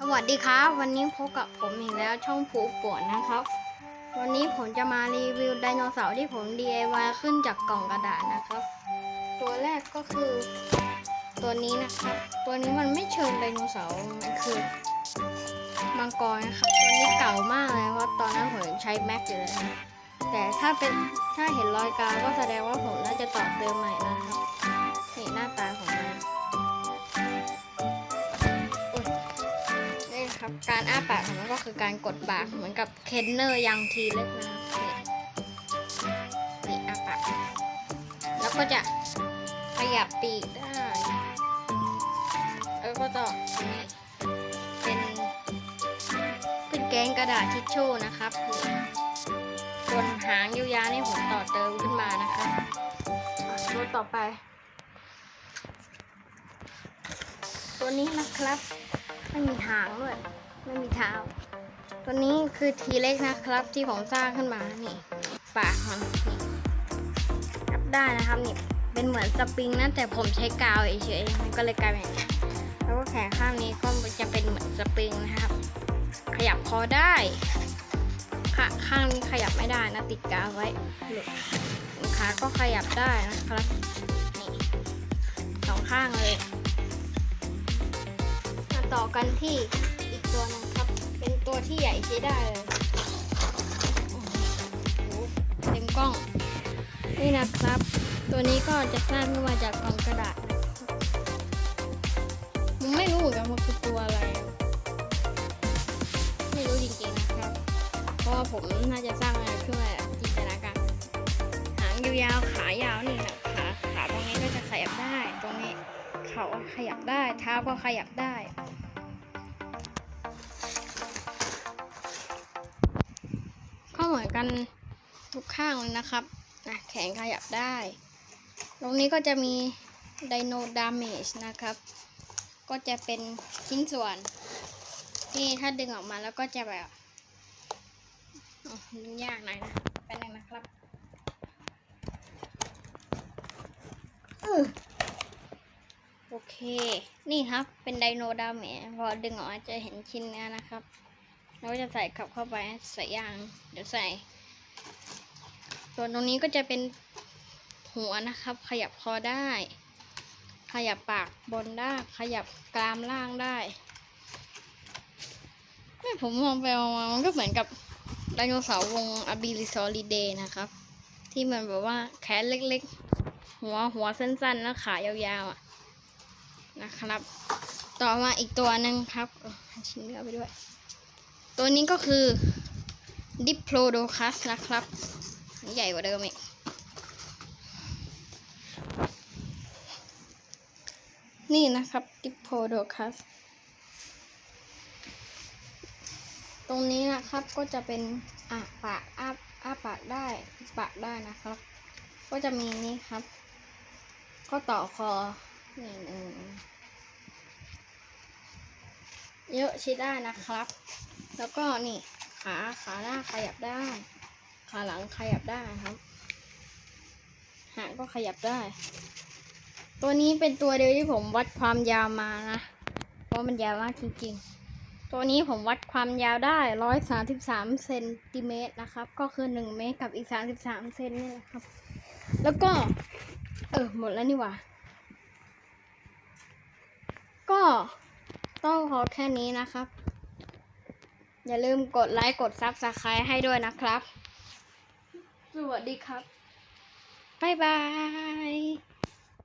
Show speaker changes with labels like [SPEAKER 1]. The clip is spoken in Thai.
[SPEAKER 1] สวัสดีครับ วันนี้พบกับผมอีกแล้วช่องผูป่วนนะครับ วันนี้ผมจะมารีวิวไดโนเสาร์ที่ผม DIY ขึ้นจากกล่องกระดาษนะครับ ตัวแรกก็คือ ตัวนี้นะครับ ตัวนี้มันไม่เชิงไดโนเสาร์มันคือมังกรนะครับตัวนี้เก่ามากเลยเพราะตอนนั้นผมใช้แม็กอยู่เลยแต่ถ้าเป็นถ้าเห็นรอยกาก็แสดงว่าผมน่าจะต่อเติมใหม่ การอ้าปากของมันก็คือการกดปากเหมือนกับเคนเนอร์ยังทีเล็กนะครับนี่อ้าปากแล้วก็จะขยับปีกได้แล้วก็ต่อเป็นเป็นแกงกระดาษทิชชู่นะครับส่วนหางยาวๆนี่ผมต่อเติมขึ้นมานะคะตัวต่อไป ตัวนี้นะครับไม่มีหางด้วย ไม่มีเท้า ตัวนี้คือทีเล็กนะครับที่ผมสร้างขึ้นมา นี่ ปากมันนี่จับได้นะครับนี่ เป็นเหมือนสปริงนะแต่ผมใช้กาวเฉยๆมันก็เลยกลายเป็นแล้วก็แขนข้างนี้ก็จะเป็นเหมือนสปริงนะครับ ขยับคอได้ขาข้างนี้ขยับไม่ได้นะติดกาวไว้หลุดขาก็ขยับได้นะครับนี่สองข้างเลยมาต่อกันที่ ตัวนึงครับ เป็นตัวที่ใหญ่ใช้ได้เลยเต็มกล้อง นี่นะครับ ตัวนี้ก็จะสร้างขึ้นมาจากกล่องกระดาษนะครับผมไม่รู้เหมือนกันว่าคือตัวอะไร ไม่รู้จริงๆนะครับ เพราะว่าผมน่าจะสร้างอะไรขึ้นมาจินตนาการหางยาวๆขายาวนี่ครับขาขาตรงนี้ก็จะขยับได้ ตรงนี้เขาขยับได้เท้าก็ขยับได้ กันทุกข้างเลยนะครับนะแขนขยับได้ ตรงนี้ก็จะมีไดโนดา a g e นะครับ ก็จะเป็นชิ้นส่วน ที่ถ้าดึงออกมาแล้วก็จะแบบดึงยากหน่อยนะแป๊บนึงนะครับออโอเค นี่ครับ เป็นไดโนดา a g e พอดึงออกมาจะเห็นชิ้นเนื้อนะครับ แล้วก็จะใส่กลับเข้าไปใส่ยาง เดี๋ยวใส่ ส่วนตรงนี้ก็จะเป็นหัวนะครับ ขยับคอได้ ขยับปากบนได้ ขยับกรามล่างได้ไม่ผมมองไปมองมามันก็เหมือนกับไดโนเสาร์วงอบิลิซอริเดนะครับ ที่มันแบบว่าแขนเล็กๆ หัวหัวสั้นๆ แล้วขายาวๆอะนะครับ ต่อมาอีกตัวหนึ่งครับชิ้นเนื้อไปด้วย ตัวนี้ก็คือ Diplodocus นะครับ ใหญ่กว่าเดิมอีกนี่นะครับ Diplodocus ตรงนี้นะครับก็จะเป็นอะปากอ้าอ้าปากได้ปากได้นะครับ ก็จะมีนี่ครับ ก็ต่อคอนี่หนึ่งเยอะใช้ได้นะครับ แล้วก็นี่ขาขาหน้าขยับได้ ขาหลังขยับได้ครับหางก็ขยับได้ ตัวนี้เป็นตัวเดียวที่ผมวัดความยาวมานะ เพราะมันยาวมากจริงๆ ตัวนี้ผมวัดความยาวได้ร้อยสาสิบสามเซนติเมตรนะครับ ก็คือหนึ่งเมตรกับอีกสามสิบสามเซนนี่แหละครับ แล้วก็ เออหมดแล้วนี่หว่า ก็ต้องพอแค่นี้นะครับ อย่าลืมกดไลค์กดซับสไครต์ให้ด้วยนะครับ สวัสดีครับ บ๊ายบาย